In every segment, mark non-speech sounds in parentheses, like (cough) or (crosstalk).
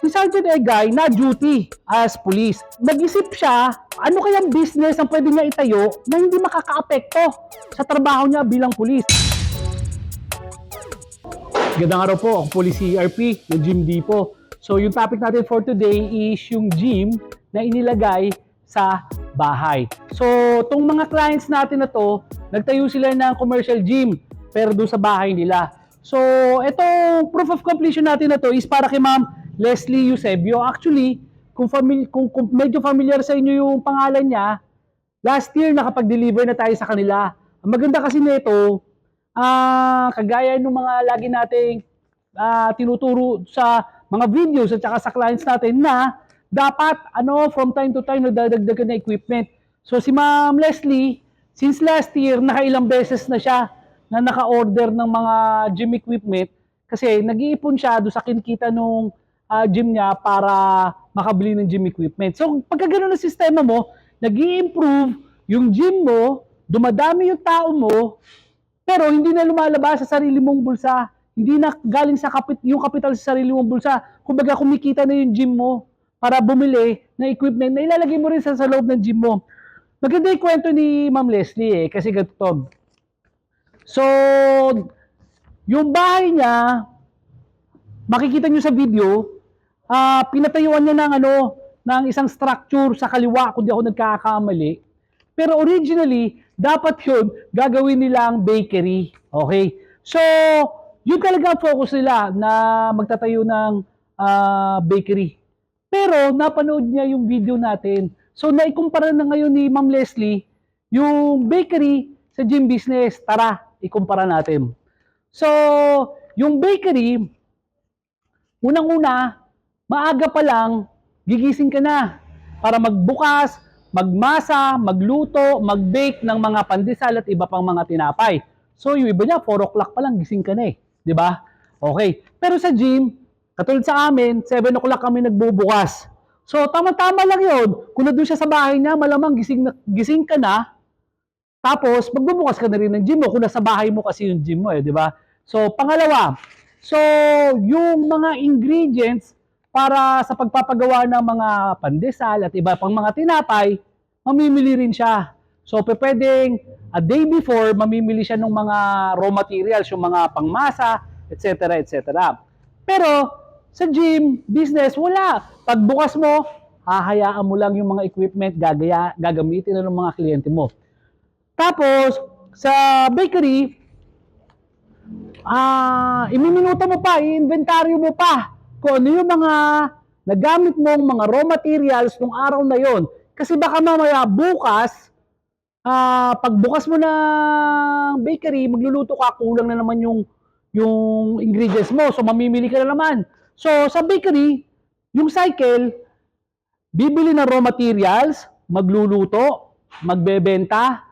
si Sergeant Egay na duty as police. Nag-isip siya, ano kayang business ang pwede niya itayo na hindi makakaapekto sa trabaho niya bilang police. Gandang araw po, ako po si CRP, yung Gym Depot. So yung topic natin for today is yung gym na inilagay sa bahay. So tong mga clients natin na to, nagtayo sila ng commercial gym pero doon sa bahay nila. So itong proof of completion natin na to is para kay Ma'am Leslie Eusebio. Actually, kung, famil- kung, kung medyo familiar sa inyo yung pangalan niya, last year nakapag-deliver na tayo sa kanila. Ang maganda kasi nito, ah kagaya ng mga lagi nating ah, tinuturo sa mga videos at saka sa clients natin na dapat ano from time to time nagdadagdagan na equipment. So si Ma'am Leslie, since last year nakailang beses na siya na naka-order ng mga gym equipment kasi nag-iipon siya do sa kinikita nung ah, gym niya para makabili ng gym equipment. So pagka ganun ang sistema mo, nag improve yung gym mo, dumadami yung tao mo, pero hindi na lumalabas sa sarili mong bulsa. Hindi na galing sa kapit, yung kapital sa sarili mong bulsa. Kumbaga kumikita na yung gym mo para bumili ng equipment na ilalagay mo rin sa, sa loob ng gym mo. Maganda yung kwento ni Ma'am Leslie eh, kasi ganito. So, yung bahay niya, makikita nyo sa video, ah pinatayuan niya ng ano, ng isang structure sa kaliwa kung di ako nagkakamali. Pero originally, dapat yun gagawin nilang bakery. Okay? So, yun talaga focus nila na magtatayo ng ah, bakery. Pero napanood niya yung video natin. So, naikumpara na ngayon ni Ma'am Leslie yung bakery sa gym business. Tara, ikumpara natin. So, yung bakery, unang-una, maaga pa lang, gigising ka na para magbukas, magmasa, magluto, magbake ng mga pandesal at iba pang mga tinapay. So, yung iba niya, 4 o'clock pa lang, gising ka na eh. Ba? Okay. Pero sa gym, katulad sa amin, 7 o'clock kami nagbubukas. So, tama-tama lang yun. Kung nandun siya sa bahay niya, malamang gising, na, gising ka na, tapos, magbubukas ka na rin ng gym mo kung nasa bahay mo kasi yung gym mo eh, di ba? So, pangalawa, so, yung mga ingredients para sa pagpapagawa ng mga pandesal at iba pang mga tinapay, mamimili rin siya. So, pwedeng a day before, mamimili siya ng mga raw materials, yung mga pangmasa, etc. etc. Pero, sa gym, business, wala. Pagbukas mo, hahayaan mo lang yung mga equipment gagaya, gagamitin na ng mga kliyente mo. Tapos, sa bakery, ah, imiminuta mo pa, i-inventaryo mo pa kung ano yung mga nagamit mong mga raw materials nung araw na yon. Kasi baka mamaya bukas, ah, pagbukas mo ng bakery, magluluto ka, kulang na naman yung yung ingredients mo. So, mamimili ka na naman. So, sa bakery, yung cycle, bibili ng raw materials, magluluto, magbebenta,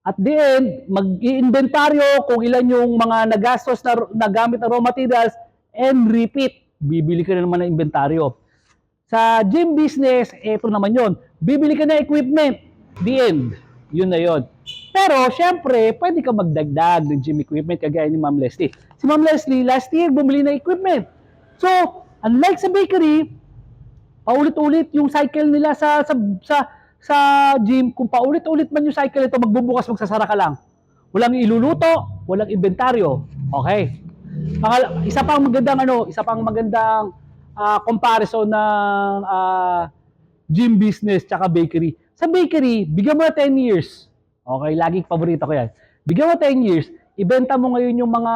at the end, mag-iinventaryo kung ilan yung mga nagastos na nagamit na raw materials and repeat. Bibili ka na naman ng inventaryo. Sa gym business, eto naman yon. Bibili ka ng equipment. The end. Yun na yon. Pero, syempre, pwede ka magdagdag ng gym equipment kagaya ni Ma'am Leslie. Si Ma'am Leslie, last year, bumili ng equipment. So, unlike sa bakery, paulit-ulit yung cycle nila sa sa sa sa gym, kung paulit-ulit man yung cycle ito, magbubukas, magsasara ka lang. Walang iluluto, walang inventaryo. Okay. Pangal isa pang magandang ano, isa pang magandang ah, comparison ng ah, gym business tsaka bakery. Sa bakery, bigyan mo na 10 years. Okay, laging paborito ko yan. Bigyan mo 10 years, ibenta mo ngayon yung mga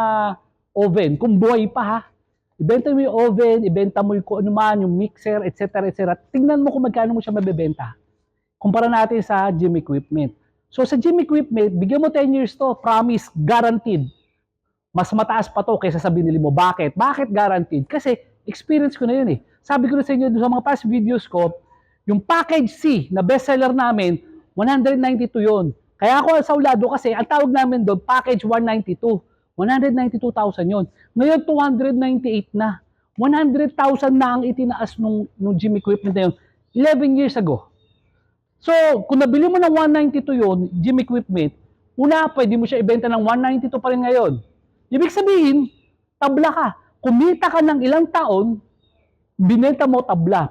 oven, kung buhay pa ha. Ibenta mo yung oven, ibenta mo yung ano man, yung mixer, etc. etc. Tingnan mo kung magkano mo siya mabebenta. Kumpara natin sa gym equipment. So sa gym equipment, bigyan mo 10 years to, promise, guaranteed. Mas mataas pa to kaysa sa binili mo. Bakit? Bakit guaranteed? Kasi experience ko na yun eh. Sabi ko na sa inyo sa mga past videos ko, yung package C na bestseller namin, 192 yon. Kaya ako sa ulado kasi, ang tawag namin doon, package 192. 192,000 yon. Ngayon, 298 na. 100,000 na ang itinaas nung, nung gym equipment na yun. 11 years ago. So, kung nabili mo ng 192 yon gym equipment, una, pwede mo siya ibenta ng 192 pa rin ngayon. Ibig sabihin, tabla ka. Kumita ka ng ilang taon, binenta mo tabla.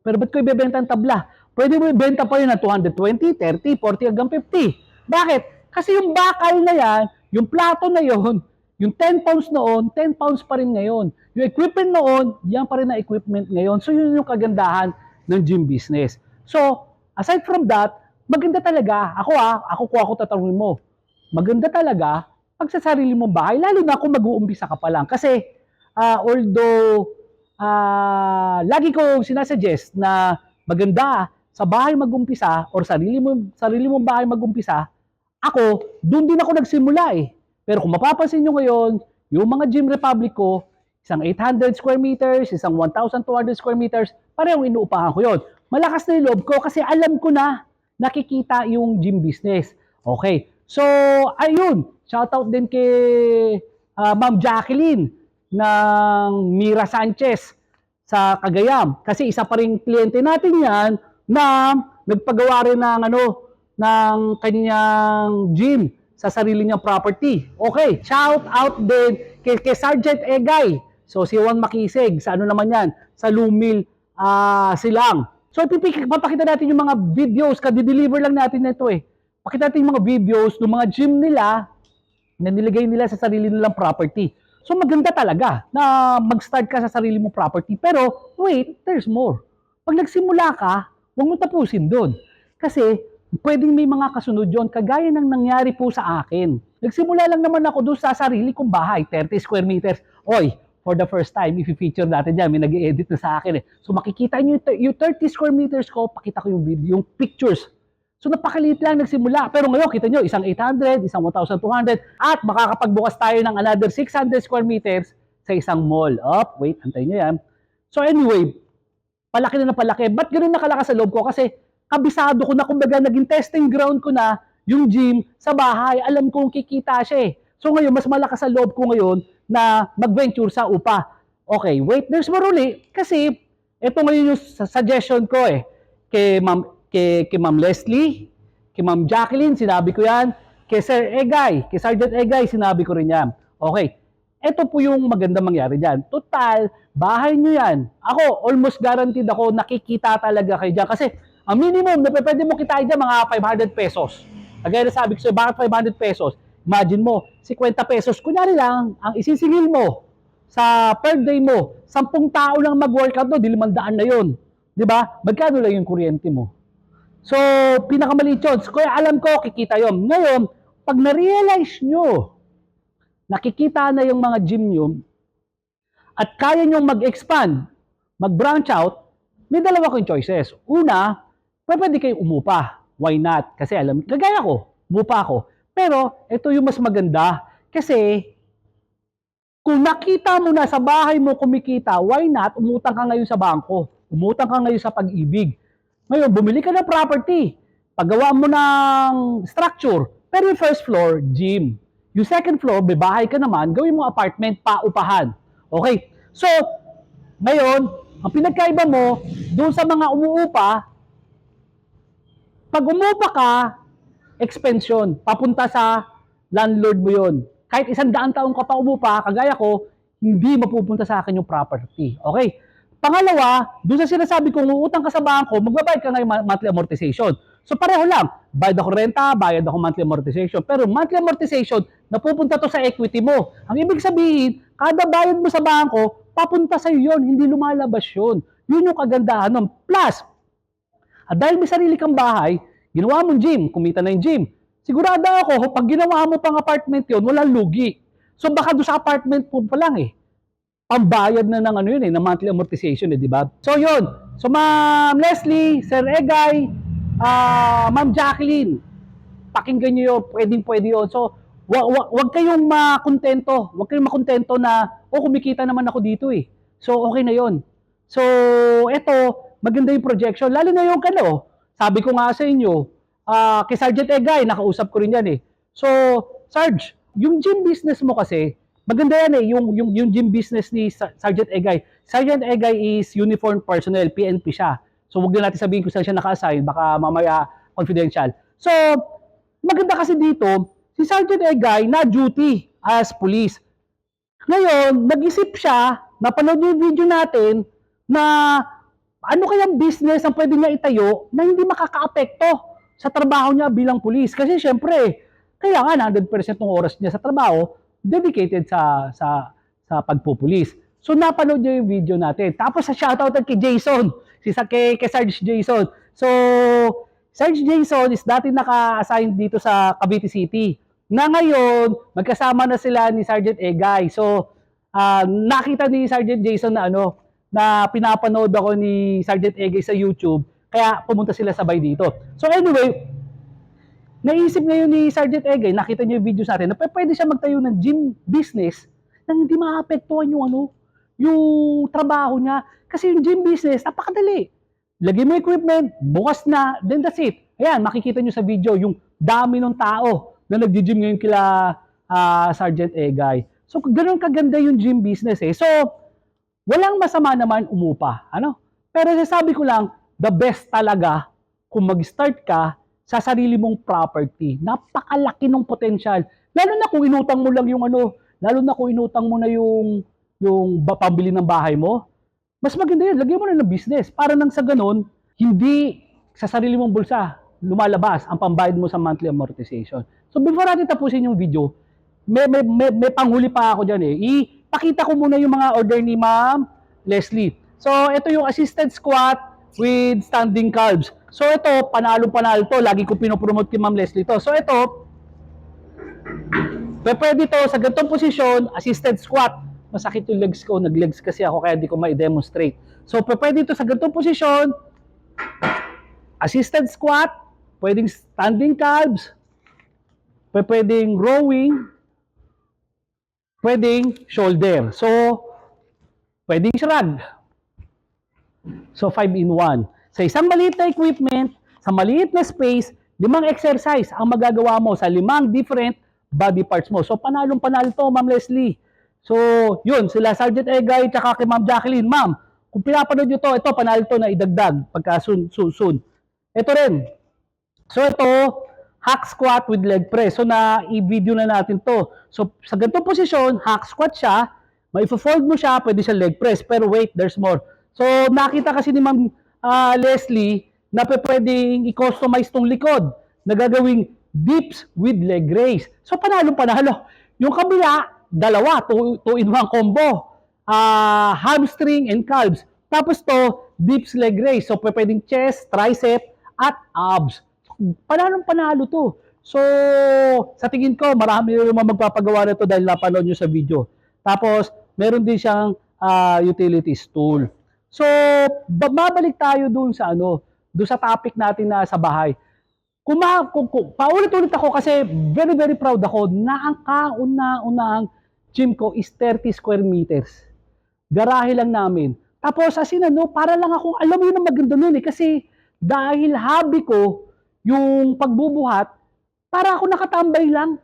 Pero ba't ko ibebenta ang tabla? Pwede mo ibenta pa yun ng 220, 30, 40, hanggang 50. Bakit? Kasi yung bakal na yan, yung plato na yon, (laughs) yung 10 pounds noon, 10 pounds pa rin ngayon. Yung equipment noon, yan pa rin na equipment ngayon. So yun yung kagandahan ng gym business. So, aside from that, maganda talaga. Ako ah, ako ko ako tatanungin mo. Maganda talaga pag sa sarili mong bahay, lalo na kung mag-uumpisa ka pa lang. Kasi, ah, although, ah, lagi ko sinasuggest na maganda sa bahay mag-umpisa or sarili mo sarili mong bahay mag-umpisa, ako, doon din ako nagsimula eh. Pero kung mapapansin nyo ngayon, yung mga Gym Republic ko, isang 800 square meters, isang 1,200 square meters, parehong inuupahan ko yon. Malakas na yung loob ko kasi alam ko na nakikita yung gym business. Okay. So, ayun. Shoutout din kay ah, Ma'am Jacqueline ng Mira Sanchez sa Cagayam. Kasi isa pa rin kliyente natin yan na nagpagawa rin ng ano, ng kanyang gym sa sarili niyang property. Okay, shout out din kay, kay Sergeant Egay. So si Juan Makisig, sa ano naman yan, sa Lumil ah, Silang. So pipik, papakita natin yung mga videos, kadi-deliver lang natin nito eh. Pakita natin yung mga videos ng mga gym nila na nilagay nila sa sarili nilang property. So maganda talaga na mag-start ka sa sarili mong property. Pero wait, there's more. Pag nagsimula ka, huwag mo tapusin doon. Kasi pwedeng may mga kasunod yon kagaya ng nangyari po sa akin. Nagsimula lang naman ako doon sa sarili kong bahay, 30 square meters. Oy, for the first time, i-feature natin dyan, may nag-edit na sa akin eh. So makikita nyo yung 30 square meters ko, pakita ko yung video, yung pictures. So napakaliit lang nagsimula. Pero ngayon, kita nyo, isang 800, isang 1,200, at makakapagbukas tayo ng another 600 square meters sa isang mall. Up, wait, antayin nyo yan. So anyway, palaki na na palaki. Ba't ganun nakalakas sa loob ko? Kasi kabisado ko na, kumbaga naging testing ground ko na yung gym sa bahay. Alam kong kikita siya eh. So ngayon, mas malakas sa loob ko ngayon na mag-venture sa upa. Okay, wait, there's more uli. Kasi ito ngayon yung suggestion ko eh. Kay Ma'am, kay, kay Ma'am Leslie, kay Ma'am Jacqueline, sinabi ko yan. Kay Sir Egay, kay Sergeant Egay, sinabi ko rin yan. Okay, ito po yung maganda mangyari dyan. Total, bahay nyo yan. Ako, almost guaranteed ako, nakikita talaga kayo dyan. Kasi, ang minimum na pwede mo kitain dyan, mga 500 pesos. Kagaya na sabi ko sa'yo, bakit 500 pesos? Imagine mo, 50 pesos, kunyari lang, ang isisingil mo sa per day mo, 10 tao lang mag-workout no, di 500 na yun. Di ba? Magkano lang yung kuryente mo? So, pinakamaliit yun. So, Kaya alam ko, kikita yun. Ngayon, pag na-realize nyo, nakikita na yung mga gym nyo, at kaya nyo mag-expand, mag-branch out, may dalawa kayong choices. Una, pwede kayo umupa. Why not? Kasi alam, kagaya ko, umupa ako. Pero, ito yung mas maganda. Kasi, kung nakita mo na sa bahay mo kumikita, why not? Umutang ka ngayon sa bangko. Umutang ka ngayon sa pag-ibig. Ngayon, bumili ka ng property. Paggawa mo ng structure. Pero yung first floor, gym. Yung second floor, may bahay ka naman, gawin mo apartment, paupahan. Okay? So, ngayon, ang pinagkaiba mo, doon sa mga umuupa, pag umupa ka, expense. Papunta sa landlord mo yun. Kahit isang daan taong ka pa umupa, kagaya ko, hindi mapupunta sa akin yung property. Okay? Pangalawa, doon sa sinasabi kong uutang ka sa bangko, magbabayad ka ngayon monthly amortization. So pareho lang, bayad ako renta, bayad ako monthly amortization. Pero monthly amortization, napupunta to sa equity mo. Ang ibig sabihin, kada bayad mo sa bangko, papunta sa yun, hindi lumalabas yun. Yun yung kagandahan nun. Plus, at dahil may sarili kang bahay, ginawa mong gym, kumita na yung gym. Sigurado ako, pag ginawa mo pang apartment yun, walang lugi. So baka doon sa apartment po pa lang eh. Pambayad na ng ano yun eh, ng monthly amortization eh, di ba? So yun. So Ma'am Leslie, Sir Egay, ah Ma'am Jacqueline, pakinggan nyo yun, pwedeng pwede yun. So, wag, wag, wag kayong makontento. Wag kayong makontento na, oh, kumikita naman ako dito eh. So, okay na yon. So, eto, maganda yung projection. Lalo na yung kano, sabi ko nga sa inyo, ah kay Sergeant Egay, nakausap ko rin yan eh. So, Sarge, yung gym business mo kasi, maganda yan eh, yung, yung, yung gym business ni Sergeant Egay. Sergeant Egay is uniform personnel, PNP siya. So, wag na natin sabihin kung saan siya naka-assign, baka mamaya confidential. So, maganda kasi dito, si Sergeant Egay na duty as police. Ngayon, nag-isip siya, napanood yung video natin, na ano kayang business ang pwede niya itayo na hindi makakaapekto sa trabaho niya bilang pulis. Kasi syempre, kailangan 100% ng oras niya sa trabaho dedicated sa sa sa pagpupulis. So napanood niyo yung video natin. Tapos sa shoutout kay Jason, si sa kay, kay Sarge Jason. So Sarge Jason is dati naka-assign dito sa Cavite City. Na ngayon, magkasama na sila ni Sergeant Egay. So ah, nakita ni Sergeant Jason na ano, na pinapanood ako ni Sergeant Egay sa YouTube. Kaya pumunta sila sabay dito. So anyway, naisip ngayon ni Sergeant Egay, nakita niyo yung videos natin, na pwede siya magtayo ng gym business nang hindi maapektuhan yung ano, yung trabaho niya. Kasi yung gym business, napakadali. Lagay mo equipment, bukas na, then that's it. Ayan, makikita niyo sa video yung dami ng tao na nag-gym ngayon kila ah, Sergeant Egay. So, ganun kaganda yung gym business eh. So, walang masama naman umupa. Ano? Pero sabi ko lang, the best talaga kung mag-start ka sa sarili mong property. Napakalaki ng potential. Lalo na kung inutang mo lang yung ano, lalo na kung inutang mo na yung yung pambili ng bahay mo. Mas maganda yun, lagyan mo na ng business. Para nang sa ganun, hindi sa sarili mong bulsa lumalabas ang pambayad mo sa monthly amortization. So before natin tapusin yung video, may, may, may, may panghuli pa ako dyan eh. Ipakita ko muna yung mga order ni Ma'am Leslie. So, ito yung assisted squat with standing calves. So, ito, panalo-panalo to. Lagi ko pinopromote kay Ma'am Leslie to. So, ito, pwede to sa ganitong posisyon, assisted squat. Masakit yung legs ko. Nag-legs kasi ako kaya di ko ma-demonstrate. So, pwede to sa ganitong posisyon, assisted squat, pwedeng standing pe- pwedeng rowing, pwedeng shoulder. So, pwedeng shrug. So, 5 in 1. Sa isang maliit na equipment, sa maliit na space, limang exercise ang magagawa mo sa limang different body parts mo. So, panalong panalo to, Ma'am Leslie. So, yun, sila Sergeant Egay, tsaka kay Ma'am Jacqueline. Ma'am, kung pinapanood nyo to, ito, panalo to na idagdag pagka soon, soon, soon. Ito rin. So, ito, hack squat with leg press. So, na i-video na natin to. So, sa ganitong posisyon, hack squat siya, mai-fold mo siya, pwede siya leg press. Pero wait, there's more. So, nakita kasi ni Ma'am ah, Leslie na pwedeng i-customize tong likod na gagawing dips with leg raise. So, panalo panalo. Yung kabila, dalawa, two, two in one combo. Ah, hamstring and calves. Tapos to, dips leg raise. So, pwedeng chest, tricep, at abs. Panalo panalo to. So, sa tingin ko, marami rin naman magpapagawa nito dahil napanood nyo sa video. Tapos, meron din siyang ah, utilities tool. So, ba- babalik tayo dun sa ano, dun sa topic natin na sa bahay. Kung, ma, kung, kung paulit-ulit ako kasi very very proud ako na ang kauna-unahang gym ko is 30 square meters. Garahe lang namin. Tapos as in ano, para lang ako, alam mo yun ang maganda nun eh, kasi dahil hobby ko yung pagbubuhat, para ako nakatambay lang.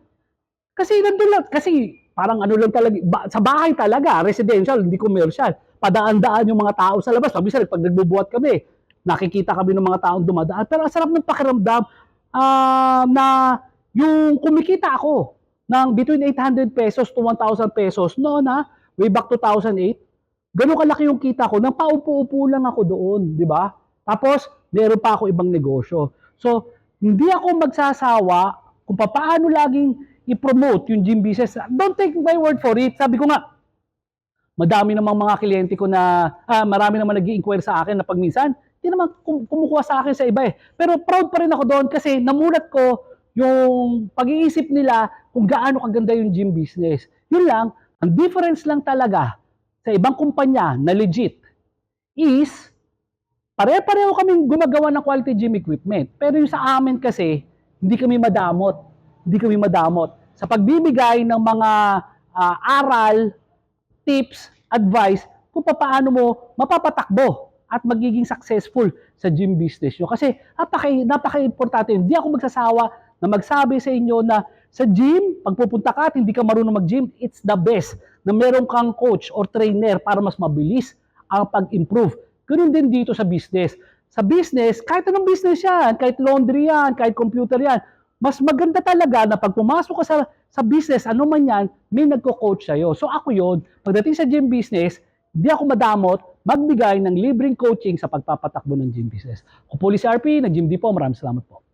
Kasi nandun lang, kasi parang ano lang talaga, ba- sa bahay talaga, residential, hindi commercial. Padaan-daan yung mga tao sa labas. Pabisan, pag nagbubuhat kami, nakikita kami ng mga taong dumadaan. Pero ang sarap ng pakiramdam ah, na yung kumikita ako ng between 800 pesos to 1,000 pesos noon ha, way back 2008. Ganun kalaki yung kita ko, nang paupo-upo lang ako doon, di ba? Tapos, meron pa ako ibang negosyo. So, hindi ako magsasawa kung paano laging i-promote yung gym business. Don't take my word for it. Sabi ko nga, madami namang mga kliyente ko na, ah, marami naman nag inquire sa akin na pag minsan, hindi naman kum- kumukuha sa akin sa iba eh. Pero proud pa rin ako doon kasi namulat ko yung pag-iisip nila kung gaano kaganda yung gym business. Yun lang, ang difference lang talaga sa ibang kumpanya na legit is pare-pareho kaming gumagawa ng quality gym equipment. Pero yung sa amin kasi, hindi kami madamot. Hindi kami madamot. Sa pagbibigay ng mga ah, aral, tips, advice kung paano mo mapapatakbo at magiging successful sa gym business nyo. Kasi napaka, napaka-importante. yun. Hindi ako magsasawa na magsabi sa inyo na sa gym, pag pupunta ka at hindi ka marunong mag-gym, it's the best na meron kang coach or trainer para mas mabilis ang pag-improve. Ganun din dito sa business. Sa business, kahit anong business yan, kahit laundry yan, kahit computer yan, mas maganda talaga na pag pumasok ka sa, sa business, ano man yan, may nagko-coach sa'yo. So ako yon pagdating sa gym business, di ako madamot, magbigay ng libreng coaching sa pagpapatakbo ng gym business. Ako po si RP, nag-gym di po. Maraming salamat po.